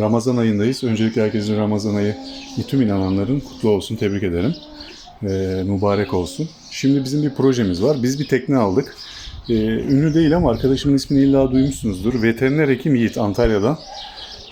Ramazan ayındayız. Öncelikle herkesin Ramazan ayı tüm inananların kutlu olsun. Tebrik ederim. Ee, mübarek olsun. Şimdi bizim bir projemiz var. Biz bir tekne aldık. Ee, ünlü değil ama arkadaşımın ismini illa duymuşsunuzdur. Veteriner hekim Yiğit Antalya'dan.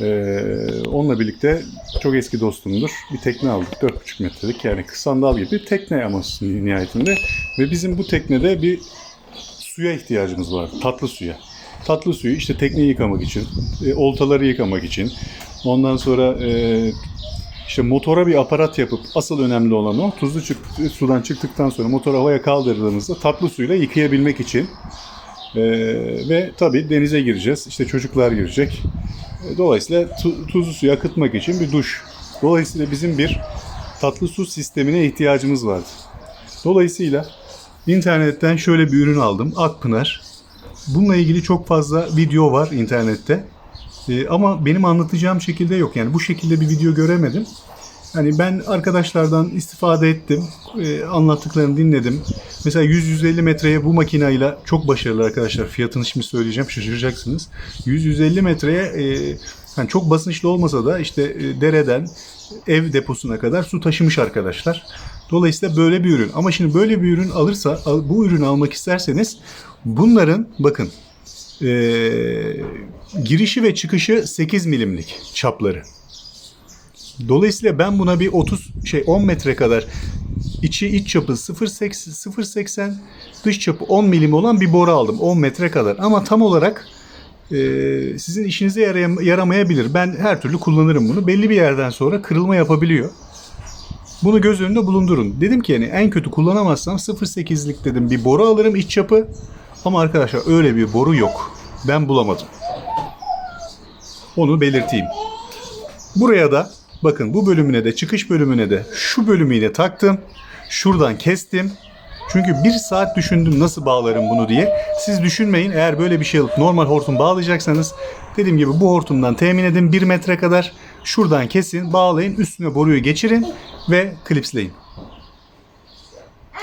Ee, onunla birlikte çok eski dostumdur. Bir tekne aldık. 4,5 metrelik yani sandal gibi tekne ama nihayetinde. Ve bizim bu teknede bir suya ihtiyacımız var. Tatlı suya. Tatlı suyu işte tekneyi yıkamak için, e, oltaları yıkamak için. Ondan sonra e, işte motora bir aparat yapıp asıl önemli olan o tuzlu çık, sudan çıktıktan sonra motoru havaya kaldırdığımızda tatlı suyla yıkayabilmek için. E, ve tabii denize gireceğiz. İşte çocuklar girecek. E, Dolayısıyla tu- tuzlu suyu akıtmak için bir duş. Dolayısıyla bizim bir tatlı su sistemine ihtiyacımız vardı. Dolayısıyla internetten şöyle bir ürün aldım. Akpınar. Bununla ilgili çok fazla video var internette. Ee, ama benim anlatacağım şekilde yok. Yani bu şekilde bir video göremedim. Hani ben arkadaşlardan istifade ettim. Ee, anlattıklarını dinledim. Mesela 100-150 metreye bu makinayla çok başarılı arkadaşlar. Fiyatını şimdi söyleyeceğim şaşıracaksınız. 100-150 metreye e, hani çok basınçlı olmasa da işte e, dereden ev deposuna kadar su taşımış arkadaşlar. Dolayısıyla böyle bir ürün. Ama şimdi böyle bir ürün alırsa, al- bu ürünü almak isterseniz bunların bakın e, girişi ve çıkışı 8 milimlik çapları. Dolayısıyla ben buna bir 30 şey 10 metre kadar içi iç çapı 0.80 0.80 dış çapı 10 milim olan bir boru aldım 10 metre kadar ama tam olarak e, sizin işinize yaramayabilir. Ben her türlü kullanırım bunu. Belli bir yerden sonra kırılma yapabiliyor. Bunu göz önünde bulundurun. Dedim ki yani en kötü kullanamazsam 0.8'lik dedim bir boru alırım iç çapı. Ama arkadaşlar öyle bir boru yok. Ben bulamadım. Onu belirteyim. Buraya da bakın bu bölümüne de çıkış bölümüne de şu bölümüyle taktım. Şuradan kestim. Çünkü bir saat düşündüm nasıl bağlarım bunu diye. Siz düşünmeyin eğer böyle bir şey alıp normal hortum bağlayacaksanız dediğim gibi bu hortumdan temin edin 1 metre kadar. Şuradan kesin bağlayın üstüne boruyu geçirin ve klipsleyin.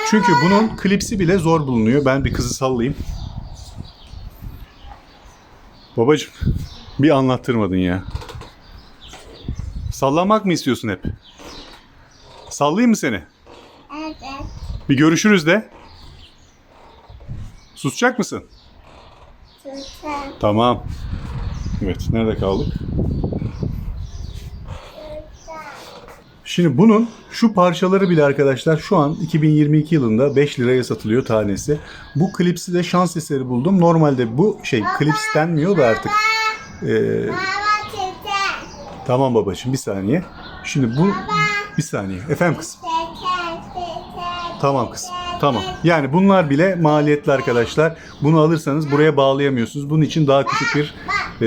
Çünkü bunun klipsi bile zor bulunuyor. Ben bir kızı sallayayım. Babacım bir anlattırmadın ya. Sallamak mı istiyorsun hep? Sallayayım mı seni? Evet. Bir görüşürüz de. Susacak mısın? Süper. Tamam. Evet, nerede kaldık? Şimdi bunun şu parçaları bile arkadaşlar şu an 2022 yılında 5 liraya satılıyor tanesi. Bu klipsi de şans eseri buldum. Normalde bu şey klips denmiyor da artık. Ee, Baba tamam babacığım bir saniye. Şimdi bu bir saniye. Efendim kızım. Tamam kızım. Tamam. Yani bunlar bile maliyetli arkadaşlar. Bunu alırsanız buraya bağlayamıyorsunuz. Bunun için daha küçük bir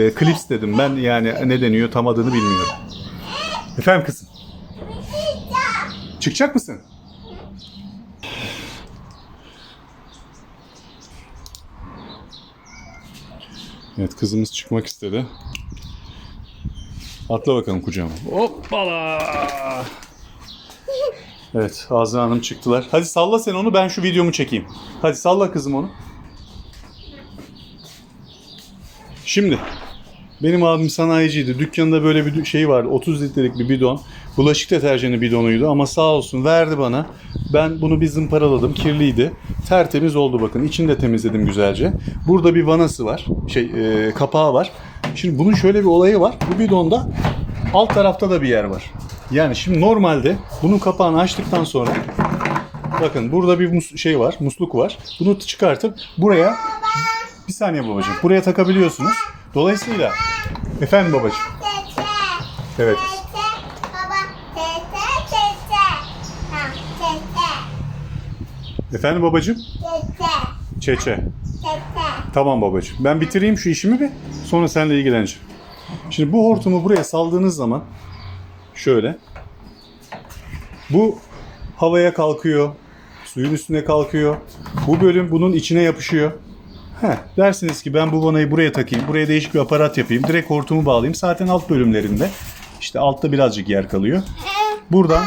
e, klips dedim. Ben yani ne deniyor tam adını bilmiyorum. Efendim kızım. Çıkacak mısın? Evet kızımız çıkmak istedi. Atla bakalım kucağıma. Hoppala. Evet Azra Hanım çıktılar. Hadi salla sen onu ben şu videomu çekeyim. Hadi salla kızım onu. Şimdi benim abim sanayiciydi. Dükkanında böyle bir şey vardı. 30 litrelik bir bidon. Bulaşık deterjanı bidonuydu ama sağ olsun verdi bana. Ben bunu bir zımparaladım. Kirliydi. Tertemiz oldu bakın. İçini de temizledim güzelce. Burada bir vanası var. Şey e, kapağı var. Şimdi bunun şöyle bir olayı var. Bu bidonda alt tarafta da bir yer var. Yani şimdi normalde bunun kapağını açtıktan sonra bakın burada bir mus- şey var, musluk var. Bunu çıkartıp buraya bir saniye babacığım. Buraya takabiliyorsunuz. Dolayısıyla efendim babacığım. Evet. Efendim babacığım. Çeçe. Tete. Tamam babacığım. Ben bitireyim şu işimi bir sonra seninle ilgileneceğim. Şimdi bu hortumu buraya saldığınız zaman şöyle bu havaya kalkıyor. Suyun üstüne kalkıyor. Bu bölüm bunun içine yapışıyor. Heh, dersiniz ki ben bu vanayı buraya takayım. Buraya değişik bir aparat yapayım. Direkt hortumu bağlayayım. Zaten alt bölümlerinde işte altta birazcık yer kalıyor. Buradan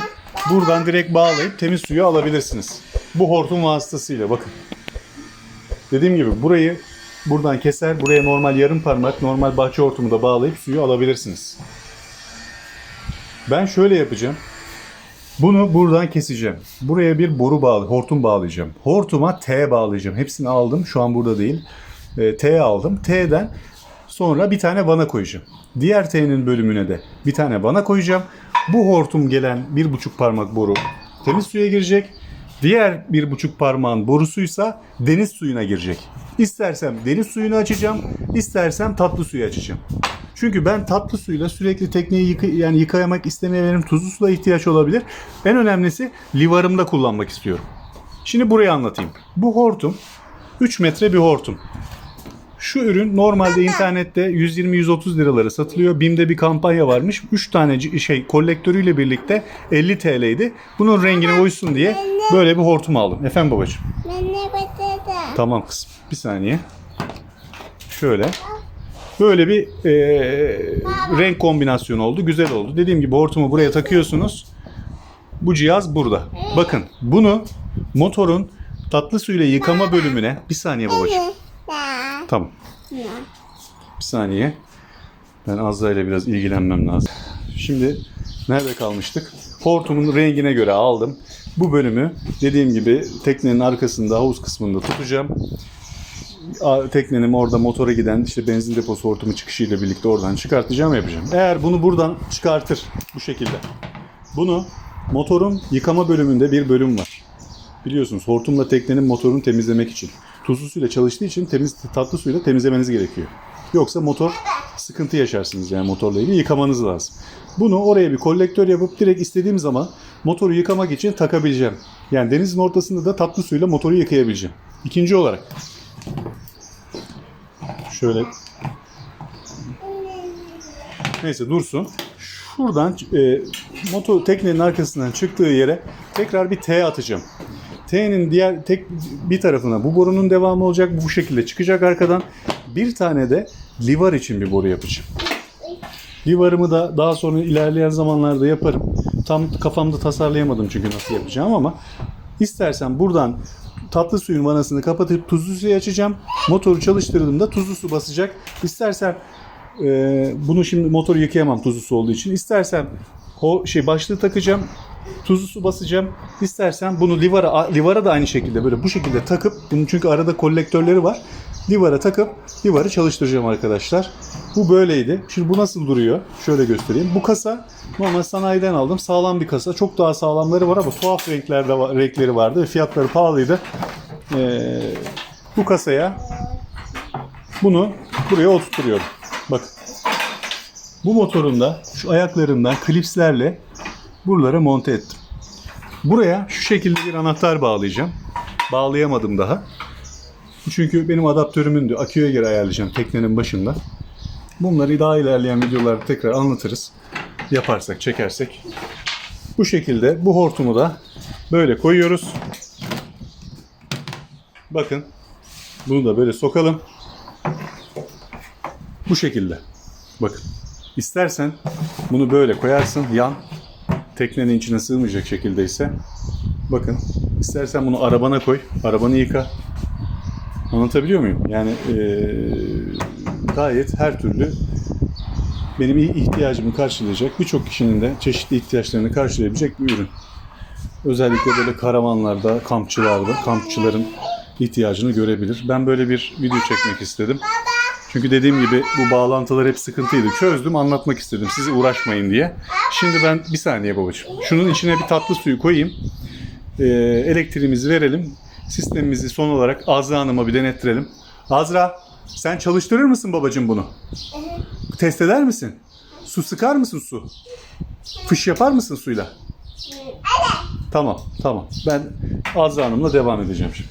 buradan direkt bağlayıp temiz suyu alabilirsiniz. Bu hortum vasıtasıyla bakın. Dediğim gibi burayı buradan keser, buraya normal yarım parmak, normal bahçe hortumu da bağlayıp suyu alabilirsiniz. Ben şöyle yapacağım. Bunu buradan keseceğim. Buraya bir boru bağlı, hortum bağlayacağım. Hortuma T bağlayacağım. Hepsini aldım. Şu an burada değil. E, T aldım. T'den sonra bir tane vana koyacağım. Diğer T'nin bölümüne de bir tane vana koyacağım. Bu hortum gelen bir buçuk parmak boru temiz suya girecek. Diğer bir buçuk parmağın borusuysa deniz suyuna girecek. İstersem deniz suyunu açacağım, istersem tatlı suyu açacağım. Çünkü ben tatlı suyla sürekli tekneyi yıka, yani yıkayamak istemeyebilirim. Tuzlu suya ihtiyaç olabilir. En önemlisi livarımda kullanmak istiyorum. Şimdi burayı anlatayım. Bu hortum 3 metre bir hortum. Şu ürün normalde internette 120-130 liraları satılıyor. BİM'de bir kampanya varmış. 3 tane şey kolektörüyle birlikte 50 TL'ydi. Bunun rengine uysun diye böyle bir hortum aldım. Efendim babacığım. Tamam kızım. Bir saniye. Şöyle. Böyle bir e, renk kombinasyonu oldu. Güzel oldu. Dediğim gibi hortumu buraya takıyorsunuz. Bu cihaz burada. Bakın bunu motorun tatlı suyla yıkama bölümüne bir saniye babacığım. Tamam. Bir saniye. Ben Azra ile biraz ilgilenmem lazım. Şimdi nerede kalmıştık? Hortumun rengine göre aldım. Bu bölümü dediğim gibi teknenin arkasında havuz kısmında tutacağım. Teknenin orada motora giden işte benzin deposu hortumu çıkışıyla birlikte oradan çıkartacağım yapacağım. Eğer bunu buradan çıkartır bu şekilde. Bunu motorun yıkama bölümünde bir bölüm var. Biliyorsunuz hortumla teknenin motorunu temizlemek için. Tuzlu suyla çalıştığı için temiz tatlı suyla temizlemeniz gerekiyor. Yoksa motor sıkıntı yaşarsınız yani motorla ilgili yıkamanız lazım. Bunu oraya bir kolektör yapıp direkt istediğim zaman motoru yıkamak için takabileceğim. Yani denizin ortasında da tatlı suyla motoru yıkayabileceğim. İkinci olarak şöyle neyse dursun. Şuradan e, motor teknenin arkasından çıktığı yere tekrar bir T atacağım. T'nin diğer tek bir tarafına bu borunun devamı olacak. Bu şekilde çıkacak arkadan. Bir tane de livar için bir boru yapacağım. Livarımı da daha sonra ilerleyen zamanlarda yaparım. Tam kafamda tasarlayamadım çünkü nasıl yapacağım ama istersen buradan tatlı suyun vanasını kapatıp tuzlu suyu açacağım. Motoru çalıştırdığımda tuzlu su basacak. İstersen e, bunu şimdi motoru yıkayamam tuzlu su olduğu için. İstersen o şey başlığı takacağım. Tuzlu su basacağım. İstersen bunu livara livara da aynı şekilde böyle bu şekilde takıp bunun çünkü arada kolektörleri var. Livara takıp livarı çalıştıracağım arkadaşlar. Bu böyleydi. Şimdi bu nasıl duruyor? Şöyle göstereyim. Bu kasa normal sanayiden aldım. Sağlam bir kasa. Çok daha sağlamları var ama tuhaf renklerde renkleri vardı ve fiyatları pahalıydı. Ee, bu kasaya bunu buraya oturtuyorum. Bakın. Bu motorun da şu ayaklarından klipslerle buralara monte ettim. Buraya şu şekilde bir anahtar bağlayacağım. Bağlayamadım daha. Çünkü benim adaptörümün de aküye göre ayarlayacağım teknenin başında. Bunları daha ilerleyen videolarda tekrar anlatırız. Yaparsak, çekersek. Bu şekilde bu hortumu da böyle koyuyoruz. Bakın. Bunu da böyle sokalım. Bu şekilde. Bakın. İstersen bunu böyle koyarsın yan teknenin içine sığmayacak şekilde ise bakın istersen bunu arabana koy, arabanı yıka. Anlatabiliyor muyum? Yani eee, gayet her türlü benim ihtiyacımı karşılayacak, birçok kişinin de çeşitli ihtiyaçlarını karşılayabilecek bir ürün. Özellikle böyle karavanlarda, kampçılarda, kampçıların ihtiyacını görebilir. Ben böyle bir video çekmek istedim. Çünkü dediğim gibi bu bağlantılar hep sıkıntıydı. Çözdüm, anlatmak istedim. Sizi uğraşmayın diye. Şimdi ben bir saniye babacığım. Şunun içine bir tatlı suyu koyayım. Ee, elektriğimizi verelim. Sistemimizi son olarak Azra Hanım'a bir denettirelim. Azra, sen çalıştırır mısın babacığım bunu? Test eder misin? Su sıkar mısın su? Fış yapar mısın suyla? Tamam, tamam. Ben Azra Hanım'la devam edeceğim şimdi.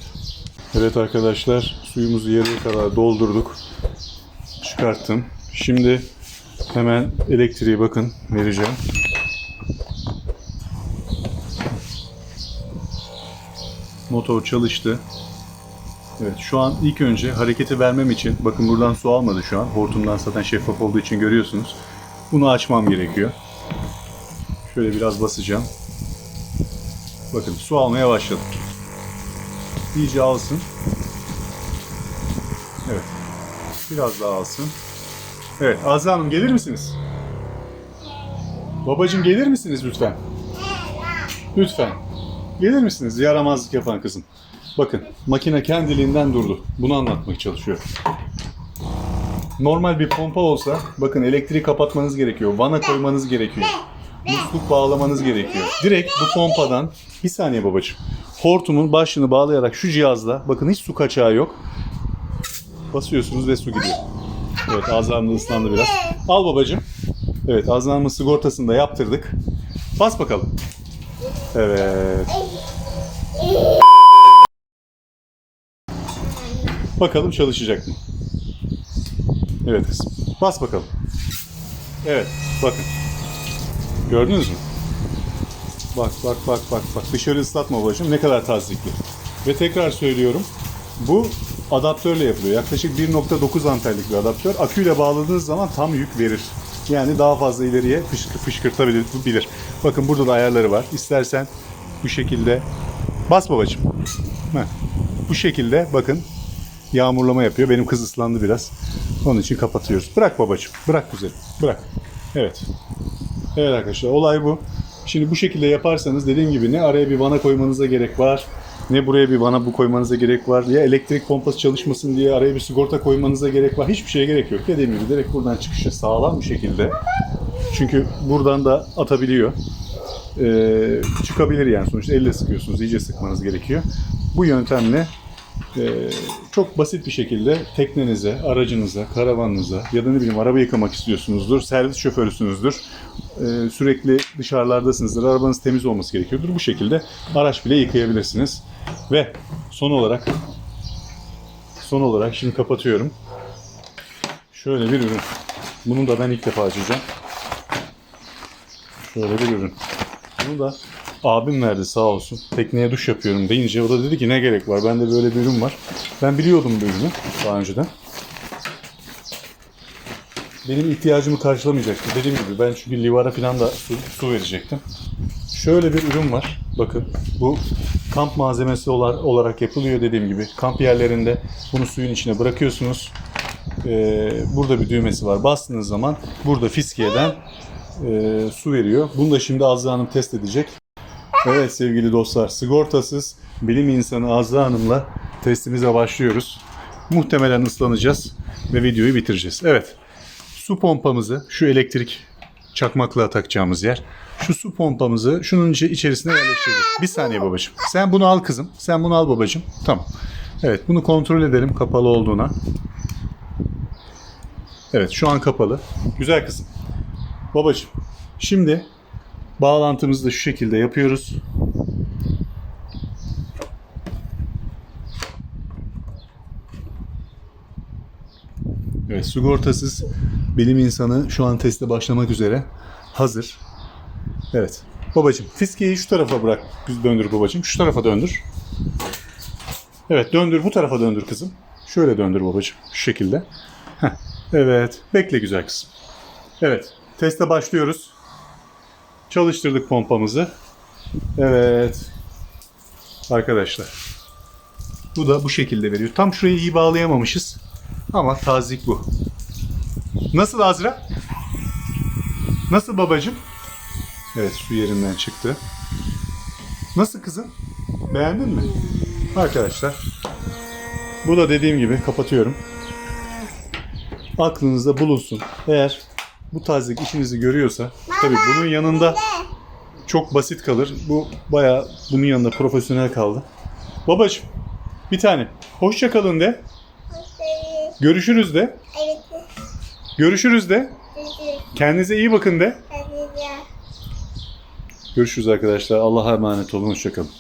Evet arkadaşlar, suyumuzu yarıya kadar doldurduk. Çıkarttım. Şimdi hemen elektriği bakın vereceğim. Motor çalıştı. Evet şu an ilk önce hareketi vermem için bakın buradan su almadı şu an. Hortumdan zaten şeffaf olduğu için görüyorsunuz. Bunu açmam gerekiyor. Şöyle biraz basacağım. Bakın su almaya başladı. İyice alsın. Evet. Biraz daha alsın. Evet Azra Hanım gelir misiniz? Babacım gelir misiniz lütfen? Lütfen. Gelir misiniz? Yaramazlık yapan kızım. Bakın makine kendiliğinden durdu. Bunu anlatmaya çalışıyor. Normal bir pompa olsa bakın elektriği kapatmanız gerekiyor. Vana koymanız gerekiyor. Musluk bağlamanız gerekiyor. Direkt bu pompadan bir saniye babacığım. Hortumun başını bağlayarak şu cihazla bakın hiç su kaçağı yok. Basıyorsunuz ve su gidiyor. Evet Azra'nın da ıslandı biraz. Al babacığım. Evet Azra'nın sigortasını da yaptırdık. Bas bakalım. Evet. Bakalım çalışacak mı? Evet kızım. Bas bakalım. Evet bakın. Gördünüz mü? Bak bak bak bak bak dışarı ıslatma babacığım ne kadar tazikli. Ve tekrar söylüyorum bu adaptörle yapılıyor. Yaklaşık 1.9 amperlik bir adaptör. Aküyle bağladığınız zaman tam yük verir. Yani daha fazla ileriye fışkı, fışkırtabilir. bilir. Bakın burada da ayarları var. İstersen bu şekilde bas babacığım. Heh. Bu şekilde bakın yağmurlama yapıyor. Benim kız ıslandı biraz. Onun için kapatıyoruz. Bırak babacığım. Bırak güzelim. Bırak. Evet. Evet arkadaşlar olay bu. Şimdi bu şekilde yaparsanız dediğim gibi ne araya bir vana koymanıza gerek var. Ne buraya bir vana bu koymanıza gerek var. Ya elektrik pompası çalışmasın diye araya bir sigorta koymanıza gerek var. Hiçbir şeye gerek yok. Dediğim gibi direkt buradan çıkışı sağlam bir şekilde. Çünkü buradan da atabiliyor. Ee, çıkabilir yani sonuçta elle sıkıyorsunuz. iyice sıkmanız gerekiyor. Bu yöntemle ee, çok basit bir şekilde teknenize, aracınıza, karavanınıza ya da ne bileyim araba yıkamak istiyorsunuzdur, servis şoförüsünüzdür, ee, sürekli dışarılardasınızdır, arabanız temiz olması gerekiyordur. Bu şekilde araç bile yıkayabilirsiniz. Ve son olarak son olarak şimdi kapatıyorum. Şöyle bir ürün. Bunu da ben ilk defa açacağım. Şöyle bir ürün. Bunu da abim verdi sağ olsun. Tekneye duş yapıyorum deyince o da dedi ki ne gerek var? Bende böyle bir ürün var. Ben biliyordum bu ürünü daha önceden. Benim ihtiyacımı karşılamayacaktı. Dediğim gibi ben çünkü livara falan da su, su verecektim. Şöyle bir ürün var. Bakın bu kamp malzemesi olar- olarak yapılıyor dediğim gibi. Kamp yerlerinde bunu suyun içine bırakıyorsunuz. Ee, burada bir düğmesi var. Bastığınız zaman burada fiskiyeden e, su veriyor. Bunu da şimdi Azra Hanım test edecek. Evet sevgili dostlar, sigortasız bilim insanı Azra Hanım'la testimize başlıyoruz. Muhtemelen ıslanacağız ve videoyu bitireceğiz. Evet, su pompamızı, şu elektrik çakmakla takacağımız yer, şu su pompamızı şunun içerisine yerleştirdik. Bir saniye babacığım. Sen bunu al kızım, sen bunu al babacığım. Tamam. Evet, bunu kontrol edelim kapalı olduğuna. Evet, şu an kapalı. Güzel kızım. Babacığım, şimdi Bağlantımızı da şu şekilde yapıyoruz. Evet, sigortasız bilim insanı şu an teste başlamak üzere. Hazır. Evet. Babacım, fiskeyi şu tarafa bırak. Döndür babacım. Şu tarafa döndür. Evet, döndür. Bu tarafa döndür kızım. Şöyle döndür babacım. Şu şekilde. Heh. Evet. Bekle güzel kızım. Evet. Teste başlıyoruz. Çalıştırdık pompamızı. Evet. Arkadaşlar. Bu da bu şekilde veriyor. Tam şurayı iyi bağlayamamışız. Ama tazik bu. Nasıl Azra? Nasıl babacım? Evet su yerinden çıktı. Nasıl kızım? Beğendin mi? Arkadaşlar. Bu da dediğim gibi kapatıyorum. Aklınızda bulunsun. Eğer bu tazik işinizi görüyorsa tabii bunun yanında çok basit kalır. Bu bayağı bunun yanında profesyonel kaldı. Babacım bir tane. Hoşça kalın de. Görüşürüz de. Evet. Görüşürüz de. Kendinize iyi bakın de. Görüşürüz arkadaşlar. Allah'a emanet olun. Hoşça kalın.